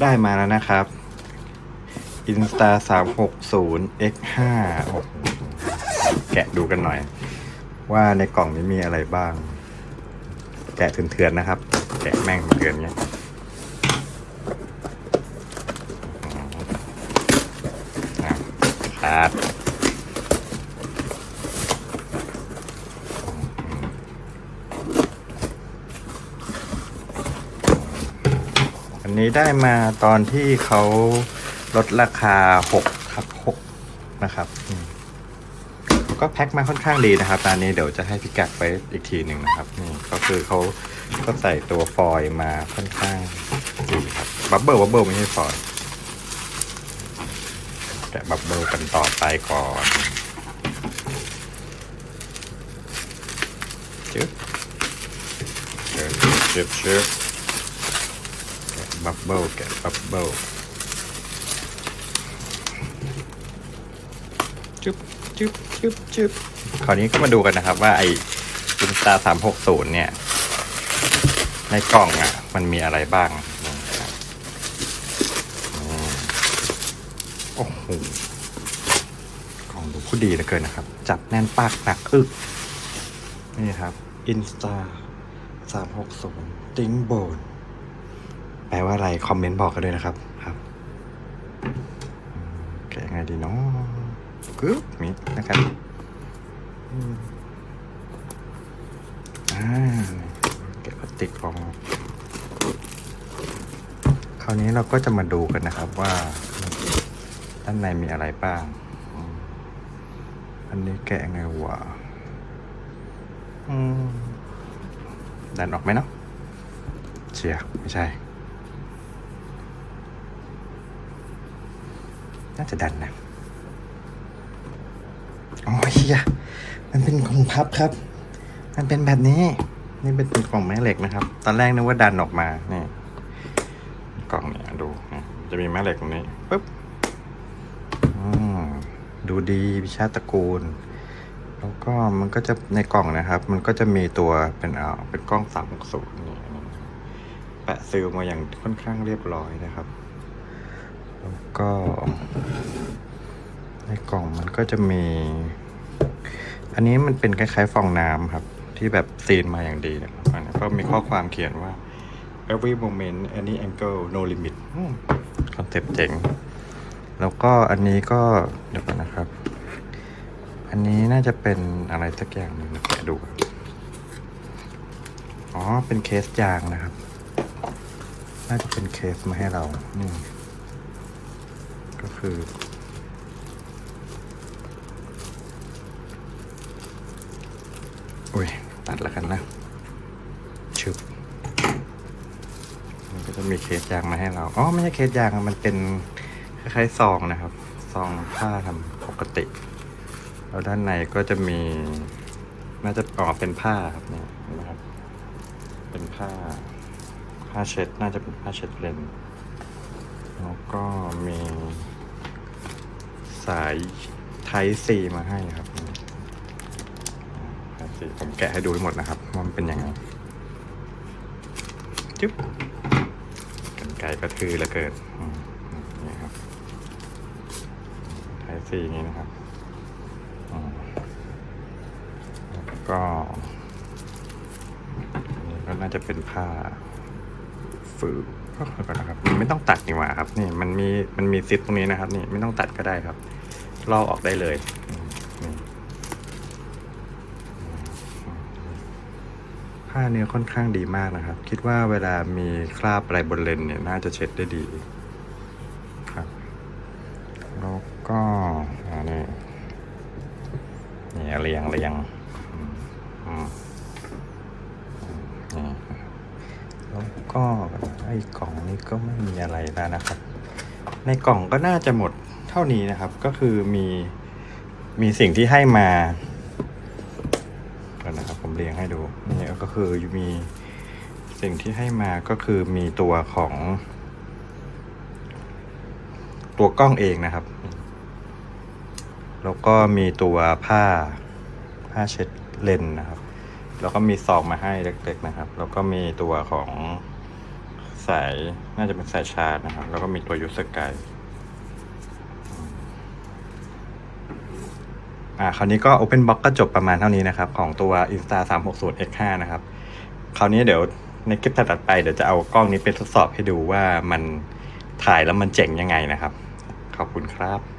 ได้มาแล้วนะครับ Insta 360 X 5โอ้โหแกะดูกันหน่อย ว่าในกล่องนี้มีอะไรบ้าง แกะเถื่อนๆนะครับ แกะแม่งเถื่อนเนี้ยขาด อันนี้ได้มาตอนที่เขาลดราคา6ครับ6นะครับก็แพ็คมาค่อนข้างดีนะครับตอนนี้เดี๋ยวจะให้พิกัดไปอีกทีหนึ่งนะครับนี่ก็คือเขาก็ใส่ตัวฟอยล์มาค่อนข้างดีครับบับเบิลบับเบิลไม่ใช่ฟอยล์แกะบับเบิลกันต่อไปก่อนจึ๊บเชิบเชิบ บแกะบับเบิลแกะบับเบิลจุ๊บจุ๊บจุ๊บจุ๊บคราวนี้ก็มาดูกันนะครับว่าไอ้อินสตาสามหกศูนย์เนี่ย ในกล่องอะ มันมีอะไรบ้างนะครับอืมโอ้โหกล่องดูผู้ดีเหลือเกินนะครับ จับแน่นปากหนักอึก นี่ครับ อินสตาสามหกศูนย์ติ้งโบน แปลว่าอะไร คอมเมนต์บอกกันด้วยนะครับครับอืมแกะยังไงดีเนาะกึ๊บมิดนะครับอ่าแกะพลาสติกออกคราวนี้เราก็จะมาดูกันนะครับว่า ด้านในมีอะไรบ้าง อันนี้แกะยังไงวะดันออกไหมเนาะเชียไม่ใช่ น่าจะดันนะอ๋อเฮียมันเป็นของพับครับ มันเป็นแบบนี้ นี่เป็นกล่องแม่เหล็กนะครับ ตอนแรกนึกว่าดันออกมานี่กล่องเนี่ยดูนะจะมีแม่เหล็กตรงนี้ปุ๊บดูดีวิชาตระกูล แล้วก็มันก็จะในกล่องนะครับ มันก็จะมีตัวเป็นเอาเป็นกล้องสามหกศูนย์นี่แปะซิลมาอย่างค่อนข้างเรียบร้อยนะครับ แล้วก็ในกล่องมันก็จะมี อันนี้มันเป็นคล้ายๆฟองน้ำครับ ที่แบบซีนมาอย่างดีนะอันนี้ก็มีข้อความเขียนว่า every moment any angle no limit คอนเซ็ปต์เจ๋ง แล้วก็อันนี้ก็เดี๋ยวนะครับ อันนี้น่าจะเป็นอะไรสักอย่างหนึ่งแกะดู อ๋อ เป็นเคสยางนะครับ น่าจะเป็นเคสมาให้เรา นี่ ก็คืออุ้ย ตัดแล้วกันนะชึบมันก็จะมีเคสยางมาให้เรา อ๋อ ไม่ใช่เคสยางมันเป็นคล้ายๆซองนะครับ ซองผ้าทำปกติ แล้วด้านในก็จะมี น่าจะออกเป็นผ้าครับเนี่ยนไหมครับ เป็นผ้า ผ้าเช็ด น่าจะเป็นผ้าเช็ดเลนแล้วก็มี สายไทซีมาให้ครับผมแกะให้ดูให้หมดนะครับว่ามันเป็นยังไงจุ๊บกันไกลกระทือเหลือเกินนี่ครับไทซีนี้นะครับแล้วก็นี่ก็น่าจะเป็นผ้าฝืนก็เดี๋ยวก่อนนะครับ ไม่ต้องตัดดีกว่าครับ นี่มันมีมันมีซิปตรงนี้นะครับ นี่ไม่ต้องตัดก็ได้ครับ ลอกออกได้เลย ผ้าเนื้อค่อนข้างดีมากนะครับ คิดว่าเวลามีคราบอะไรบนเลนเนี่ยน่าจะเช็ดได้ดีครับแล้วก็อันนี้นี่เรียงเรียงแล้วก็ไอ้กล่องนี้ก็ไม่มีอะไรแล้วนะครับ ในกล่องก็น่าจะหมด ท่านี้นะครับ ก็คือมีมีสิ่งที่ให้มาก่อนนะครับผมเรียงให้ดูนี่ก็คือมีสิ่งที่ให้มาก็คือมีตัวของ ตัวกล้องเองนะครับ แล้วก็มีตัวผ้าผ้าเช็ดเลนส์นะครับ แล้วก็มีซองมาให้เล็กๆนะครับ แล้วก็มีตัวของสายน่าจะเป็นสายชาร์จนะครับ แล้วก็มีตัวยูสกาย อ่าคราวนี้ก็ Open Box ก็จบประมาณเท่านี้นะครับ ของตัว Insta 360 X5 นะครับ คราวนี้เดี๋ยวในคลิปถัดไปเดี๋ยวจะเอากล้องนี้ไปทดสอบให้ดูว่ามันถ่ายแล้วมันเจ๋งยังไงนะครับ ขอบคุณครับ